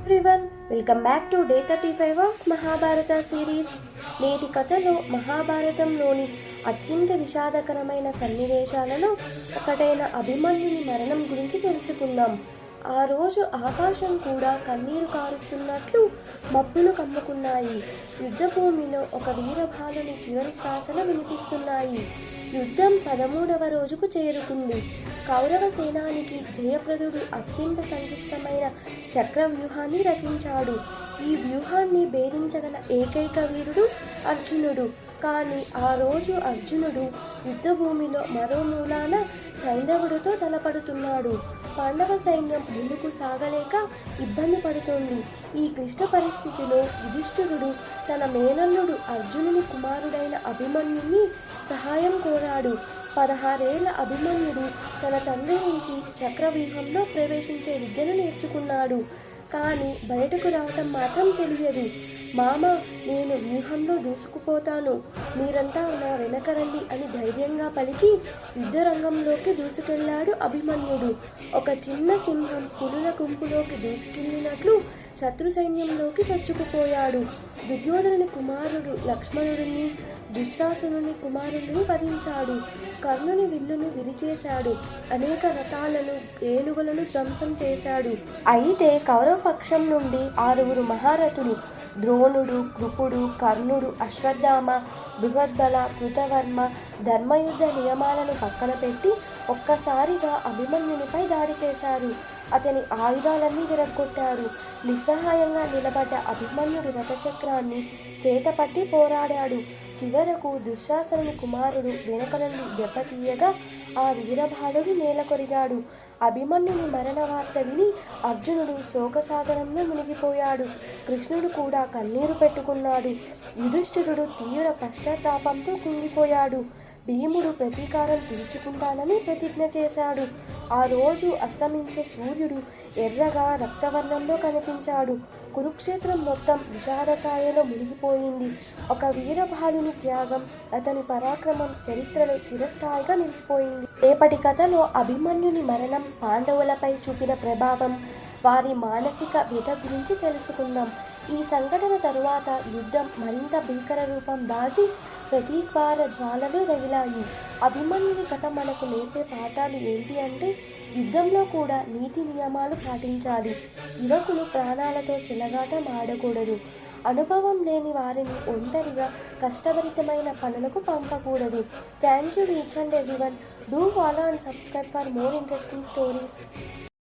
Everyone welcome back to day thirty five of Mahabharata series నేటి కథలో మహాభారతంలోని అత్యంత విషాదకరమైన సన్నివేశాలలో ఒకటైన అభిమన్యుని మరణం గురించి తెలుసుకుందాం. ఆ రోజు ఆకాశం కూడా కన్నీరు కారుస్తున్నట్లు మబ్బులు కమ్ముకున్నాయి. యుద్ధభూమిలో ఒక వీరభాలుని చివరి శ్వాసలు వినిపిస్తున్నాయి. యుద్ధం పదమూడవ రోజుకు చేరుకుంది. కౌరవ సేనానికి జయప్రదుడు అత్యంత సంక్లిష్టమైన చక్ర వ్యూహాన్ని రచించాడు. ఈ వ్యూహాన్ని భేదించగల ఏకైక వీరుడు అర్జునుడు. కానీ ఆ రోజు అర్జునుడు యుద్ధభూమిలో మరో మూలాన సైంధవుడితో తలపడుతున్నాడు. పాండవ సైన్యం ముందుకు సాగలేక ఇబ్బంది పడుతోంది. ఈ క్లిష్ట పరిస్థితిలో యుధిష్ఠిరుడు తన మేనల్లుడు అర్జునుని కుమారుడైన అభిమన్యుని సహాయం కోరాడు. పదహారేళ్ళ అభిమన్యుడు తన తండ్రి నుంచి చక్రవ్యూహంలో ప్రవేశించే విద్యను నేర్చుకున్నాడు. కానీ బయటకు రావటం మాత్రం తెలియదు. మామ నేను వ్యూహంలో దూసుకుపోతాను. మీరంతా నా వెనక రండి అని ధైర్యంగా పలికి యుద్ధరంగంలోకి దూసుకెళ్ళాడు అభిమన్యుడు. ఒక చిన్న సింహం పులుల గుంపులోకి దూసుకెళ్ళినట్లు శత్రు సైన్యంలోకి చచ్చుకుపోయాడు. దుర్యోధనుని కుమారుడు లక్ష్మణుడిని దుశ్శాసునుని కుమారుడిని వధించాడు. కర్ణుని విల్లును విరిచేశాడు. అనేక రథాలను ఏనుగులను ధ్వంసం చేశాడు. అయితే కౌరవ పక్షం నుండి ఆరుగురు మహారథులు ద్రోణుడు కృపుడు కర్ణుడు అశ్వత్థామ బృహద్దల కృతవర్మ ధర్మయుద్ధ నియమాలను పక్కన పెట్టి ఒక్కసారిగా అభిమన్యునిపై దాడి చేశారు. అతని ఆయుధాలన్నీ విరగొట్టారు నిస్సహాయంగా నిలబడ్డ అభిమన్యుడి రథచక్రాన్ని చేతపట్టి పోరాడాడు. చివరకు దుశ్శాసనుని కుమారుడు వెనకలను నుండి దెబ్బతీయగా ఆ వీరభాలుడు నేలకొరిగాడు. అభిమన్యుని మరణ వార్త విని అర్జునుడు శోకసాగరంలో మునిగిపోయాడు. కృష్ణుడు కూడా కన్నీరు పెట్టుకున్నాడు. యుధిష్ఠిరుడు తీవ్ర పశ్చాత్తాపంతో కుంగిపోయాడు. భీముడు ప్రతీకారం తీర్చుకుంటానని ప్రతిజ్ఞ చేశాడు. ఆ రోజు అస్తమించే సూర్యుడు ఎర్రగా రక్తవర్ణంలో కనిపించాడు. కురుక్షేత్రం మొత్తం విషాద ఛాయలో మునిగిపోయింది. ఒక వీరభాలుని త్యాగం అతని పరాక్రమం చరిత్రలో చిరస్థాయిగా నిలిచిపోయింది. రేపటి కథలో అభిమన్యుని మరణం పాండవులపై చూపిన ప్రభావం వారి మానసిక వ్యత గురించి తెలుసుకుందాం. ఈ సంఘటన తరువాత యుద్ధం మరింత భీకర రూపం దాచి ప్రతీకార జ్వాలలు రగిలాయి. అభిమన్యుని కథ మనకు నేర్పే పాఠాలు ఏంటి అంటే యుద్ధంలో కూడా నీతి నియమాలు పాటించాలి. యువకులు ప్రాణాలతో చెలగాటం ఆడకూడదు. అనుభవం లేని వారిని ఒంటరిగా కష్టభరితమైన పనులకు పంపకూడదు. Thank you each and everyone. Do follow and subscribe for more interesting stories.